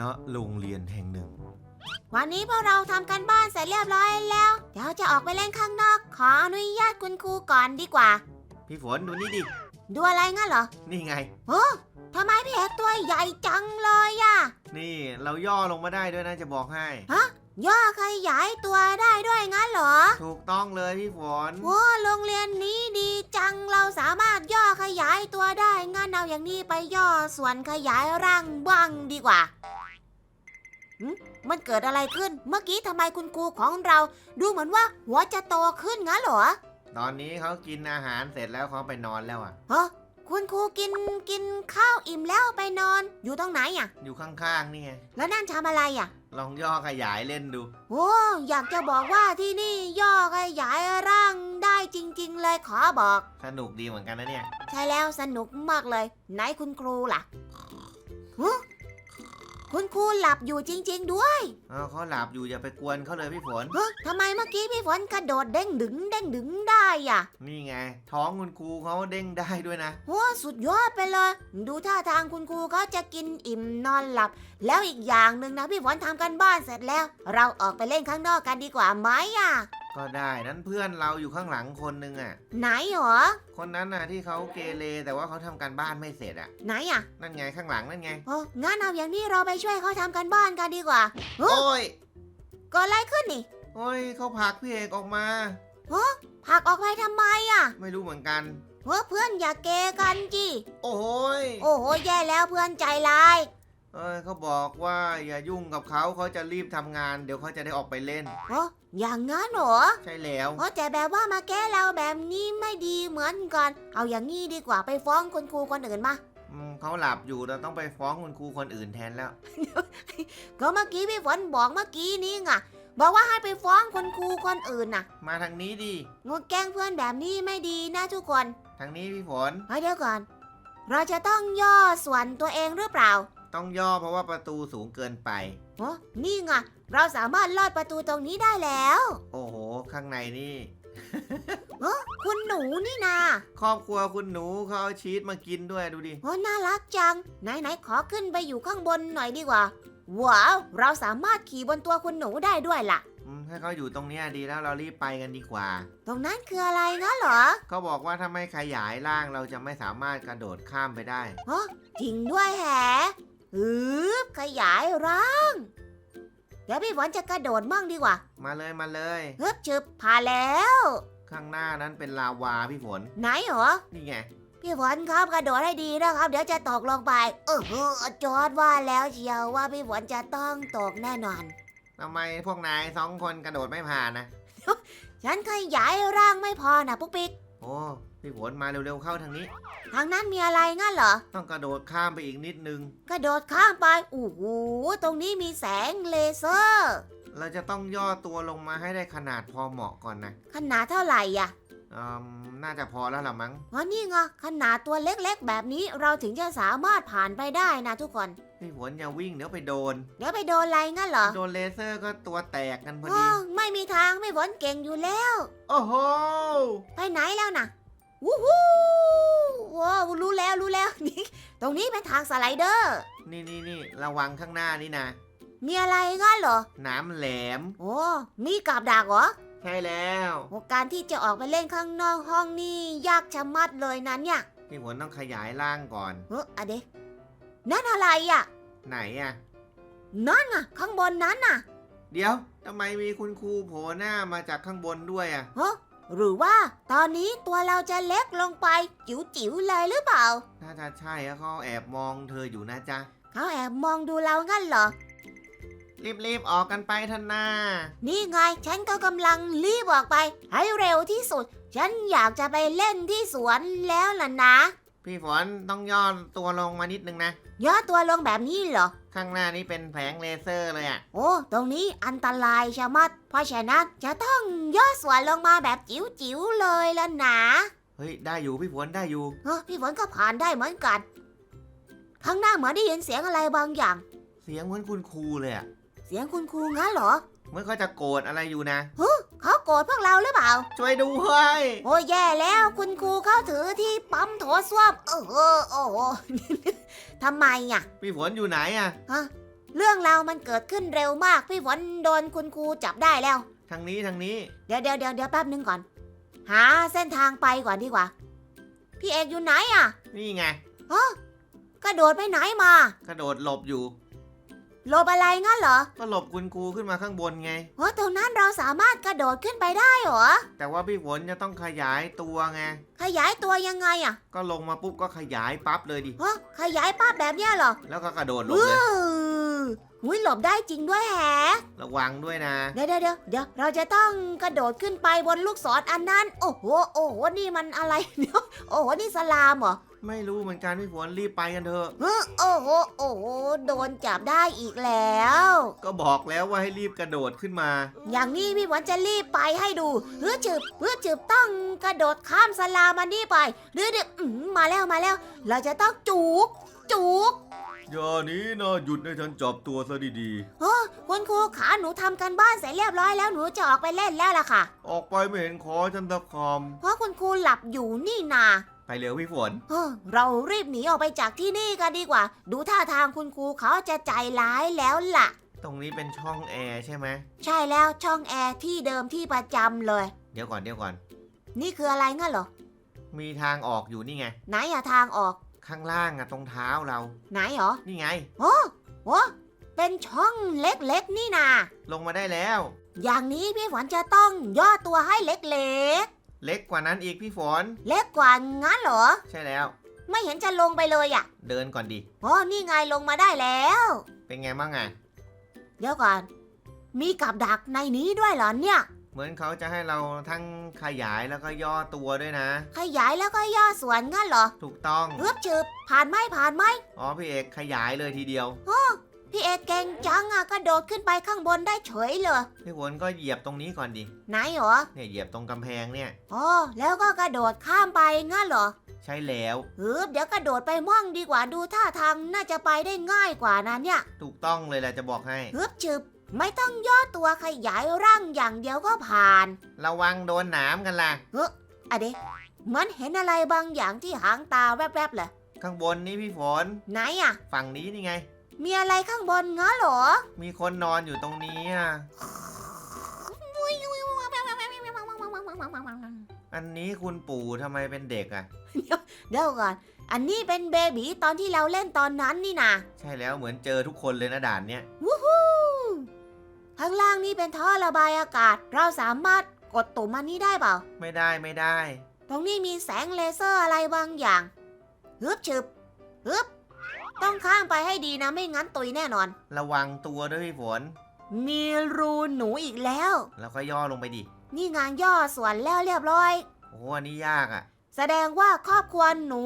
ณโรงเรียนแห่งหนึ่ง วันนี้พวกเราทำกันบ้านเสร็จเรียบร้อยแล้ว เดี๋ยวจะออกไปเล่นข้างนอก ขออนุญาตคุณครูก่อนดีกว่า พี่ฝนดูนี่ดิ ดูอะไรงั้นเหรอนี่ไง โอ้ทำไมพี่เอกตัวใหญ่จังเลยอะนี่เราย่อลงมาได้ด้วยนะจะบอกให้ ย่อขยายตัวได้ด้วยงั้นเหรอถูกต้องเลยพี่ฝนโอ้โรงเรียนนี้ดีจังเราสามารถย่อขยายตัวได้งั้นเอาอย่างนี้ไปย่อส่วนขยายร่างบ้างดีกว่าหึมันเกิดอะไรขึ้น เมื่อกี้ทำไมคุณครูของเรา ดูเหมือนว่าหัวจะโตขึ้นงั้นเหรอตอนนี้เขากินอาหารเสร็จแล้วเขาไปนอนแล้วอะ ฮะ คุณครูกินกินข้าวอิ่มแล้วไปนอน อยู่ตรงไหนอะ อยู่ข้างๆนี่ไงแล้วนั่นทำอะไรอะ ลองย่อขยายเล่นดู โอ้อยากจะบอกว่าที่นี่ย่อขยายร่างได้จริง ๆ เลยขอบอก สนุกดีเหมือนกันนะเนี่ย ใช่แล้วสนุกมากเลย ไหนคุณครูล่ะฮะ คุณครูหลับอยู่จริง ๆ ด้วยเอาเขาหลับอยู่อย่าไปกวนเขาเลยพี่ฝนฮะทำไมเมื่อกี้พี่ฝนกระโดดเด้งดึงเด้งดึงได้อะนี่ไง ท้องคุณครูเขาเด้งได้ด้วยนะโอ้สุดยอดไปเลย ดูท่าทางคุณครูเขาจะกินอิ่มนอนหลับ แล้วอีกอย่างหนึ่งนะพี่ฝนทำกันบ้านเสร็จแล้ว เราออกไปเล่นข้างนอกกันดีกว่าไหมอะ ก็ได้นั้นเพื่อนเราอยู่ข้างหลังคนหนึงอะ ไหนหรอ คนนั้นน่ะที่เขาเกเรแต่ว่าเขาทำการบ้านไม่เสร็จอะ ไหนอะนั่นไงข้างหลังนั่นไง โอ้งั้นเอาอย่างนี้เราไปช่วยเขาทำกันบ้านกันดีกว่าโอ้ยก็อะไรขึ้นนี่โอ้ยเขาผลักพี่เอกออกมา ผลักออกไปทำไมอะไม่รู้เหมือนกัน เฮ้อเพื่อนอย่าเกกันจีโอ้โหยโอ้โหแย่แล้วเพื่อนใจร้าย เอ้ยเขาบอกว่าอย่ายุ่งกับเขาเขาจะรีบทำงาน เดี๋ยวเขาจะได้ออกไปเล่น โอ้อย่างงั้นเหรอใช่แล้ว โอ้แต่แบบว่ามาแก้เราแบบนี้ไม่ดีเหมือนกัน เอาอย่างนี้ดีกว่าไปฟ้องคุณครูคนอื่นมา อืมเขาหลับอยู่เราต้องไปฟ้องคุณครูคนอื่นแทนแล้ว ก็เมื่อกี้พี่ฝนบอกเมื่อกี้นี้ไงบอกว่าให้ไปฟ้องคุณครูคนอื่นน่ะมาทางนี้ดิงดแกล้งเพื่อนแบบนี้ไม่ดีนะทุกคนทางนี้พี่ฝนเฮ้ยเดี๋ยวก่อน เราจะต้องย่อส่วนตัวเองหรือเปล่า ต้องย่อเพราะว่าประตูสูงเกินไป โอ้นี่ไงเราสามารถลอดประตูตรงนี้ได้แล้ว โอ้โห ข้างในนี่คุณหนูนี่นาครอบครัวคุณหนูเขาเอาชีสมากินด้วยดูดิ โอ้น่ารักจัง ไหนไหนขอขึ้นไปอยู่ข้างบนหน่อยดีกว่า ว้าว เราสามารถขี่บนตัวคุณหนูได้ด้วยล่ะ อืมให้เขาอยู่ตรงเนี้ยดีแล้วเรารีบไปกันดีกว่า ตรงนั้นคืออะไรนะเหรอเขาบอกว่าถ้าไม่ขยายร่างเราจะไม่สามารถกระโดดข้ามไปได้ฮะจริงด้วยแฮะ อืบขยายร่าง เดี๋ยวพี่ฝนจะกระโดดมั่งดีกว่ามาเลยมาเลย ฮึบชึบผ่านแล้ว ข้างหน้านั้นเป็นลาวาพี่ฝน ไหนเหรอ นี่ไง พี่ฝนครับกระโดดให้ดีนะครับ เดี๋ยวจะตกลงไปเออเออจอดว่าแล้วเชียวว่าพี่ฝนจะต้องตกแน่นอน ทำไมพวกนายสองคนกระโดดไม่ผ่านนะ ฉันขยายร่างไม่พอนะปุ๊กปิ๊ก โอ้พี่ฝนมาเร็วๆเข้าทางนี้ ทางนั้นมีอะไรงั้นเหรอ ต้องกระโดดข้ามไปอีกนิดนึง กระโดดข้ามไปโอ้โหตรงนี้มีแสงเลเซอร์ เราจะต้องย่อตัวลงมาให้ได้ขนาดพอเหมาะก่อนนะขนาดเท่าไหร่อะอืมน่าจะพอแล้วละมั้ง อ๋อนี่ไงขนาดตัวเล็กๆ แบบนี้เราถึงจะสามารถผ่านไปได้นะทุกคน พี่ฝนอย่าวิ่งเดี๋ยวไปโดน เดี๋ยวไปโดนอะไรงั้นเหรอโดนเลเซอร์ก็ตัวแตกกันพอโอ้ดีไม่มีทางไม่ฝนเก่งอยู่แล้ว โอ้โหไปไหนแล้วนะวู้ฮู้ว้าวรู้แล้วรู้แล้วนี่ตรงนี้เป็นทางสไลเดอร์ นี่นี่นี่ระวังข้างหน้านี่นะมีอะไรงั้นเหรอน้ำแหลม โอ้มีกับดักเหรอใช่แล้วโอ้การที่จะออกไปเล่นข้างนอกห้องนี่ยากชะมัดเลยนะเนี่ยพี่ฝนต้องขยายร่างก่อน เอออะเดะ นั่นอะไรอะ ไหนอะนั่นอะ ข้างบนนั้นน่ะเดี๋ยวทำไมมีคุณครูโผล่หน้ามาจากข้างบนด้วยอะฮะหรือว่าตอนนี้ตัวเราจะเล็กลงไป จิ๋วๆเลยหรือเปล่า น่าจะใช่แล้วเขาแอบมองเธออยู่นะจ๊ะ เขาแอบมองดูเรางั้นเหรอ รีบๆออกกันไปท่านหน้า นี่ไงฉันก็กำลังรีบออกไป ให้เร็วที่สุด ฉันอยากจะไปเล่นที่สวนแล้วล่ะนะ พี่ฝนต้องย่อตัวลงมานิดนึงนะ ย่อตัวลงแบบนี้เหรอ ข้างหน้านี้เป็นแผงเลเซอร์เลยอะโอ้ ตรงนี้อันตรายชะมัด เพราะฉะนั้นจะต้องย่อส่วนลงมาแบบจิ๋วๆเลยล่ะนะเฮ้ยได้อยู่พี่ฝนได้อยู่ เฮ้ยพี่ฝนก็ผ่านได้เหมือนกัน ข้างหน้าเหมือนได้ยินเสียงอะไรบางอย่าง เสียงเหมือนคุณครูเลยอะเสียงคุณครูงั้นเหรอ เหมือนเขาจะโกรธอะไรอยู่นะเขาโกรธพวกเราหรือเปล่า ช่วยดูเฮ้ยโอ้ยแย่แล้วคุณครูเขาถือที่ปั๊มโถส้วมเออโอ้โห ทำไมอะพี่ฝนอยู่ไหนอะฮะเรื่องราวมันเกิดขึ้นเร็วมาก พี่ฝนโดนคุณครูจับได้แล้ว ทางนี้ทางนี้ เดี๋ยวเดี๋ยวเดี๋ยวเดี๋ยวแป๊บนึงก่อน หาเส้นทางไปก่อนดีกว่า พี่เอกอยู่ไหนอะนี่ไง กระโดดไปไหนมา กระโดดหลบอยู่ หลบอะไรงั้นเหรอก็หลบคุณครูขึ้นมาข้างบนไง โอ้ตรงนั้นเราสามารถกระโดดขึ้นไปได้เหรอ แต่ว่าพี่ฝนจะต้องขยายตัวไง ขยายตัวยังไงอะก็ลงมาปุ๊บก็ขยายปั๊บเลยดิฮะขยายป้าบแบบเนี้ยเหรอ แล้วก็กระโดดหลบอื้เลย อหุ้ยหลบได้จริงด้วยแฮะระวังด้วยนะ เดี๋ยวเดี๋ยวเดี๋ยวเดี๋ยวเราจะต้องกระโดดขึ้นไปบนลูกศรอันนั้น โอ้โหโอ้โหนี่มันอะไรเดี๋ยวโอ้โหนี่สลามเหรอไม่รู้เหมือนกันพี่ฝนรีบไปกันเถอะ เฮ้อโอ้โหโอ้โหโดนจับได้อีกแล้ว ก็บอกแล้วว่าให้รีบกระโดดขึ้นมา อย่างนี้พี่หวันจะรีบไปให้ดูเพื่อจืบเพื่อจืบต้องกระโดดข้ามสลามอันนี้ไปเดี๋ยวเดี๋ยวอื้อหือมาแล้วมาแล้ว เราจะต้องจูกจูก อย่านี้นะหยุดให้ฉันจับตัวซะดีโอ้คุณครูขาหนูทำกันบ้านเสร็จเรียบร้อยแล้วหนูจะออกไปเล่นแล้วล่ะค่ะ ๆ ออกไปไม่เห็นขอฉันสักคเพราะคุณครูหลับอยู่นี่นาำไปเร็วพี่ฝนเฮ้อเรารีบหนีออกไปจากที่นี่กันดีกว่า ดูท่าทางคุณครูเขาจะใจร้ายแล้วล่ะ ตรงนี้เป็นช่องแอร์ใช่ไหม ใช่แล้วช่องแอร์ที่เดิมที่ประจำเลย เดี๋ยวก่อนเดี๋ยวก่อน นี่คืออะไรงั้นเหรอ มีทางออกอยู่นี่ไง ไหนอะทางออก ข้างล่างอะตรงเท้าเรา ไหนเหรอนี่ไง โอ้โหเป็นช่องเล็กๆนี่นาลงมาได้แล้ว อย่างนี้พี่ฝนจะต้องย่อตัวให้เล็กเล็กกว่านั้นอีกพี่ฝน ๆ เล็กกว่างั้นเหรอ ใช่แล้ว ไม่เห็นจะลงไปเลยอะเดินก่อนดิ โอ้นี่ไงลงมาได้แล้ว เป็นไงบ้างอะเดี๋ยวก่อน มีกับดักในนี้ด้วยเหรอเนี่ย เหมือนเขาจะให้เราทั้งขยายแล้วก็ย่อตัวด้วยนะ ขยายแล้วก็ย่อส่วนงั้นเหรอถูกต้องเอือบจืบผ่านไหมผ่านไหมอ๋อพี่เอกขยายเลยทีเดียวพี่เอกเก่งจังอะกระโดดขึ้นไปข้างบนได้เฉยเลยพี่ฝนก็เหยียบตรงนี้ก่อนดิไหนเหรอเนี่ยเหยียบตรงกำแพงเนี่ยอ๋อแล้วก็กระโดดข้ามไปงั้นเหรอใช่แล้วเออเดี๋ยวกระโดดไปม่องดีกว่าดูท่าทางน่าจะไปได้ง่ายกว่านะเนี่ย ถูกต้องเลยแหละจะบอกให้ฮึบจืบ ไม่ต้องย่อตัวขยายร่างอย่างเดียวก็ผ่าน ระวังโดนหนามกันล่ะ อะเดะเหมือนเห็นอะไรบางอย่างที่หางตาแวบๆเลยข้างบนนี้พี่ฝน ไหนอะฝั่งนี้นี่ไง มีอะไรข้างบนงั้นเหรอมีคนนอนอยู่ตรงนี้อะ อันนี้คุณปู่ทำไมเป็นเด็กอะ เดี๋ยวก่อน อันนี้เป็นเบบีตอนที่เราเล่นตอนนั้นนี่นะใช่แล้วเหมือนเจอทุกคนเลยนะด่านเนี้ยวู้ฮู้ ข้างล่างนี่เป็นท่อระบายอากาศ เราสามารถกดตุ่มอันนี้ได้เปล่า ไม่ได้ไม่ได้ ตรงนี้มีแสงเลเซอร์อะไรบางอย่างฮึบฉึบฮึบต้องข้ามไปให้ดีนะไม่งั้นตุยแน่นอน ระวังตัวด้วยพี่ฝน มีรูหนูอีกแล้ว แล้วก็ย่อลงไปดิ นี่งานย่อส่วนแล้วเรียบร้อย โอ้โหอันนี้ยากอะ แสดงว่าครอบครัวหนู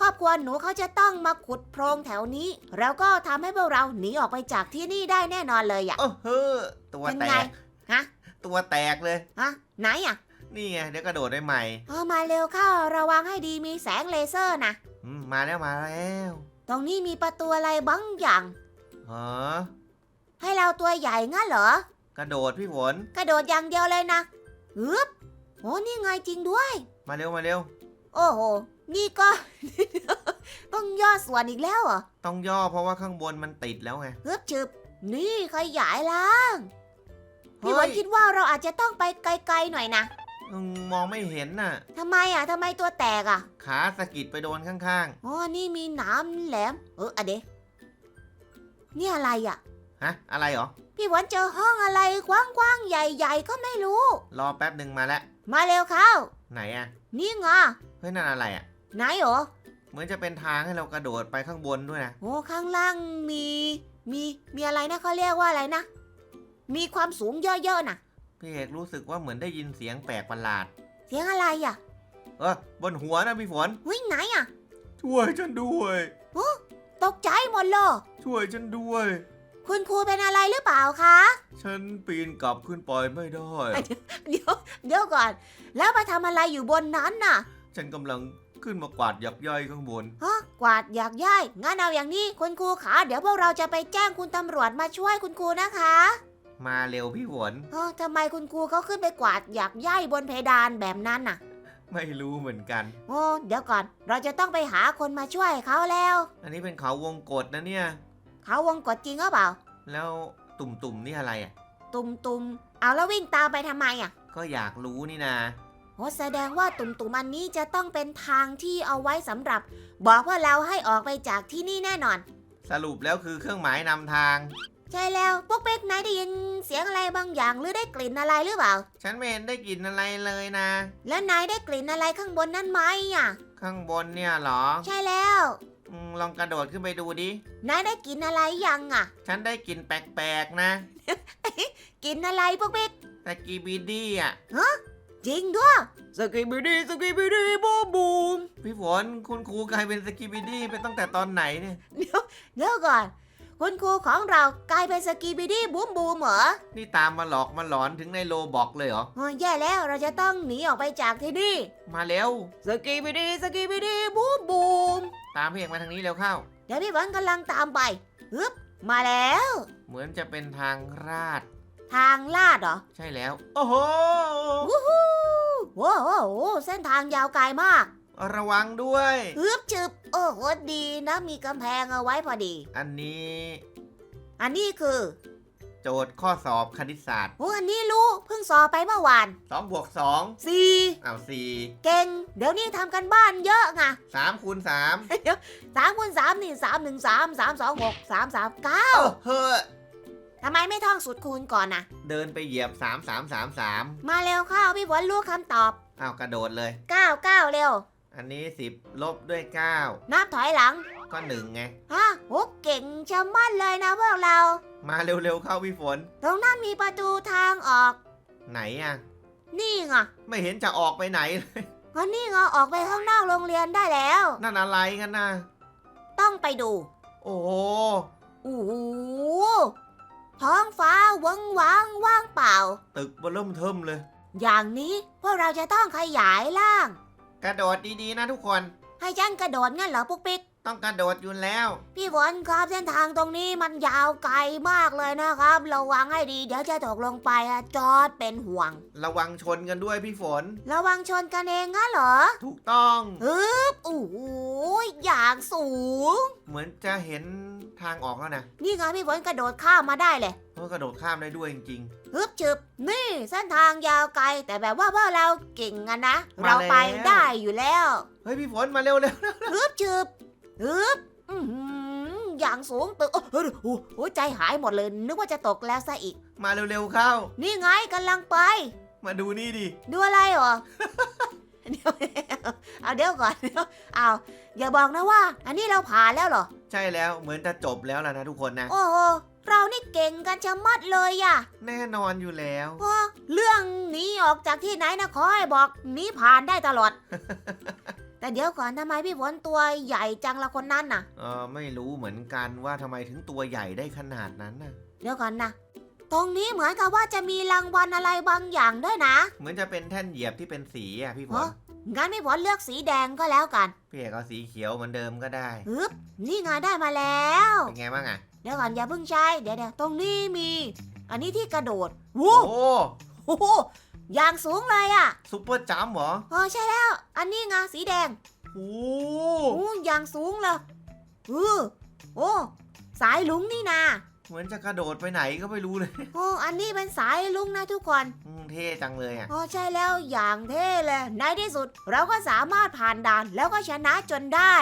ครอบครัวหนูเขาจะต้องมาขุดโพรงแถวนี้ แล้วก็ทำให้พวกเราหนีออกไปจากที่นี่ได้แน่นอนเลยอะโอ้เฮ้อตัวเป็นแตไงก ฮะตัวแตกเลย ฮะไหนอะนี่ไงเดี๋ยวกระโดดได้ใหม่เอามาเร็วเข้าระวังให้ดีมีแสงเลเซอร์นะอืมมาแล้วมาแล้วตรงนี้มีประตูอะไรบางอย่าง ฮะให้เราตัวใหญ่งั้นเหรอ กระโดดพี่ฝนกระโดดอย่างเดียวเลยนะฮึบโอ้นี่ไงจริงด้วย มาเร็วมาเร็ว โอ้โห นี่ก็ ต้องย่อส่วนอีกแล้วเหรอต้องย่อเพราะว่าข้างบนมันติดแล้วไง ฮึบฉึบนี่ขยายล่างพี่เฮ้วันยคิดว่าเราอาจจะต้องไปไกลๆหน่อยนะอืมมองไม่เห็นน่ะ ทำไมอะทำไมตัวแตกอะขาสะกิดไปโดนข้างอ๋อนี่มีหนามแหลม เอออะเดะนี่อะไรอะ ๆ ฮะ อะไรเหรอ พี่หวันเจอห้องอะไรกว้างๆใหญ่ๆก็ไม่รู้ รอแป๊บหนึ่งมาแล้ว มาเร็วเข้า ไหนอะนี่ไง เฮ้ยนั่นอะไรอะ ไหนเหรอ เหมือนจะเป็นทางให้เรากระโดดไปข้างบนด้วยนะ โอ้ข้างล่างมี มีมีอะไรนะเขาเรียกว่าอะไรนะ มีความสูงเยอะๆนะพี่เอกรู้สึกว่าเหมือนได้ยินเสียงแปลกประหลาด เสียงอะไรอะเออบนหัวนะพี่ฝนเฮ้ยไหนอะ ช่วยฉันด้วย ตกใจหมดเลยช่วยฉันด้วย คุณครูเป็นอะไรหรือเปล่าคะ ฉันปีนกลับขึ้นไปไม่ได้ เดี๋ยวเดี๋ยวก่อน แล้วไปทำอะไรอยู่บนนั้นน่ะ ฉันกำลัง ขึ้นมากวาดหยักใยข้างบน ฮะกวาดอยากย่ายงั้นเอาอย่างนี้คุณครูขาเดี๋ยวพวกเราจะไปแจ้งคุณตำรวจมาช่วยคุณครูนะคะมาเร็วพี่ฝนเออทำไมคุณครูเขาขึ้นไปกวาดอยากย่ายบนเพดานแบบนั้นน่ะไม่รู้เหมือนกัน โอ้เดี๋ยวก่อน เราจะต้องไปหาคนมาช่วยเขาแล้ว อันนี้เป็นเขาวงกฏนะเนี่ย เขาวงกดจริงหรือเปล่า แล้วตุ่มๆนี่อะไรอะ ตุมตุมเอาแล้ววิ่งตามไปทำไมอะ ก็อยากรู้นี่นะ โอ้แสดงว่าตุ่มตุมอันนี้จะต้องเป็นทางที่เอาไว้สำหรับ บอกว่าเราให้ออกไปจากที่นี่แน่นอน สรุปแล้วคือเครื่องหมายนำทาง ใช่แล้วพวกเป๊กนายได้ยินเสียงอะไรบางอย่างหรือได้กลิ่นอะไรหรือเปล่า ฉันไม่เห็นได้กลิ่นอะไรเลยนะ แล้วนายได้กลิ่นอะไรข้างบนนั่นไหมอะ ข้างบนเนี่ยเหรอใช่แล้วอืมลองกระโดดขึ้นไปดูดิ นายได้กลิ่นอะไรยังอะฉันได้กลิ่นแปลกๆนะกลิ่นอะไรพวกเป๊ก แต่กีบีดี้อะ จริงด้วย สกิบิดีสกิบิดีบูมบูมพี่ฝนคุณครูกลายเป็นสกีบีดี้ไปตั้งแต่ตอนไหนเนี่ยเดี๋ยวเดี๋ยวก่อน คุณครูของเรากลายเป็นสกิบิดีบูมบูมเหรอนี่ตามมาหลอกมาหลอนถึงในโลบอกเลยเหรอโอ้ยแย่แล้วเราจะต้องหนีออกไปจากที่นี่ มาเร็วสกีบิดีสกีบิดีบูมบูมตามพี่เอกมาทางนี้เร็วเข้า เดี๋ยวพี่ฝนกำลังตามไปฮึบมาแล้ว เหมือนจะเป็นทางลาด ทางลาดเหรอใช่แล้ว โอ้โห วู้ฮู้ว้าวโอ้โหเส้นทางยาวไกลมากระวังด้วย ฮึบจึบ โอ้โหดีนะ มีกำแพงเอาไว้พอดี อันนี้ อันนี้คือโจทย์ข้อสอบคณิตศาสตร์โอ้อันนี้รู้เพิ่งสอบไปเมื่อวาน2บวก2สี่อ้าวสี่เก่ง เดี๋ยวนี้ทำกันบ้านเยอะไงสามคูณสามสามคูณสามนี่สามหนึ่งสามสามสองหกสามสามเก้าเอ้าเฮ้อ ทำไมไม่ท่องสูตรคูณก่อนนะเดินไปเหยียบสามสามสามสามมาเร็วเข้าพี่ฝนรู้คำตอบ อ้าวกระโดดเลยเก้าเก้าเร็ว อันนี้ 10 ลบด้วยนับถอยหลัง9ก็1ไง ฮะโอ้เก่งชะมัดเลยนะพวกเรา มาเร็วๆเข้าพี่ฝน ตรงนั้นมีประตูทางออก ไหนอะ นี่ไงไม่เห็นจะออกไปไหนเลยก็นี่ไงออกไปข้างนอกโรงเรียนได้แล้ว นั่นอะไรกันนะต้องไปดู โอ้โห โอ้โห ท้องฟ้าวังวางว่างเปล่า ตึกเบอเริ่มเทิมเลย อย่างนี้พวกเราจะต้องขยายล่าง กระโดดดีๆนะทุกคน ให้ฉันกระโดดงั้นเหรอปุ๊กปิ๊ก ต้องกระโดดอยู่แล้ว พี่ฝนครับเส้นทางตรงนี้มันยาวไกลมากเลยนะครับ ระวังให้ดีเดี๋ยวจะตกลงไปอะจอดเป็นห่วง ระวังชนกันด้วยพี่ฝน ระวังชนกันเองงั้นเหรอถูกต้องฮึบโอ้โหอย่างสูง เหมือนจะเห็นทางออกแล้วนะนี่ไงพี่ฝนกระโดดข้ามมาได้เลยเพราะกระโดดข้ามได้ด้วยจริง ฮึบฉึบนี่เส้นทางยาวไกล แต่แบบว่าพวกเราเก่งอะนะ มาเราไปแล้วได้อยู่แล้ว ๆ เฮ้ยพี่ฝนมาเร็วฮึบฉึบ ฮึบอื้อหืออย่างสูงตึกโอ้โหโอ้โหใจหายหมดเลย นึกว่าจะตกแล้วซะอีกๆมาเร็วๆเข้า นี่ไงกำลังไป มาดูนี่ดิ ดูอะไรเหรอ เดี๋ยวเอาเดี๋ยวก่อนเดี๋ยวเอาอย่าบอกนะว่า อันนี้เราผ่านแล้วเหรอ ใช่แล้วเหมือนจะจบแล้วล่ะนะทุกคนนะ โอ้โห เรานี่เก่งกันชะมัดเลยอะแน่นอนอยู่แล้วโอ้เรื่องหนีออกจากที่ไหนนะขอให้บอกหนีผ่านได้ตลอด แต่เดี๋ยวก่อนทำไมพี่ฝนตัวใหญ่จังละคนนั้นน่ะ เออไม่รู้เหมือนกันว่าทำไมถึงตัวใหญ่ได้ขนาดนั้นน่ะ เดี๋ยวก่อนนะตรงนี้เหมือนกับว่าจะมีรางวัลอะไรบางอย่างด้วยนะเหมือนจะเป็นแท่นเหยียบที่เป็นสีอะพี่ฝเหรนองั้นพี่ฝนเลือกสีแดงก็แล้วกันพี่เอกเอาสีเขียวเหมือนเดิมก็ได้ฮึบนี่ไงได้มาแล้ว เป็นไงบ้างอะเดี๋ยวก่อนอย่าเพิ่งใช้เดี๋ยวเดี๋ยวตรงนี้มี อันนี้ที่กระโดดโอ้โอ้โห อย่างสูงเลยอะ่ะซุปเปอร์จัมป์เหรออ๋อใช่แล้ว อันนี้ไงสีแดงโอ้โอ้อย่างสูงเลยอือโอ้สายลุงนี่นา เหมือนจะกระโดดไปไหนก็ไม่รู้เลยโอ้อันนี้เป็นสายลุงนะทุกคนอืมเท่จังเลยอะอ๋อใช่แล้วอย่างเท่เลยในที่สุด เราก็สามารถผ่านด่านแล้วก็ชนะจนได้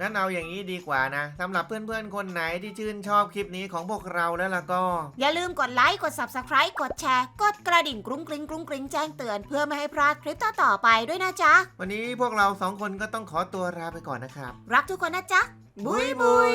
งั้นเอาอย่างนี้ดีกว่านะสำหรับเพื่อนๆ คนไหนที่ชื่นชอบคลิปนี้ของพวกเราแล้วล่ะก็ อย่าลืมกดไลค์ กด Subscribe กดแชร์ กดกระดิ่งกรุ้งกริ้งกรุ้งกริ้งแจ้งเตือนเพื่อไม่ให้พลาดคลิปต่อๆไปด้วยนะจ๊ะ วันนี้พวกเราสองคนก็ต้องขอตัวลาไปก่อนนะครับ รักทุกคนนะจ๊ะ บุยบุย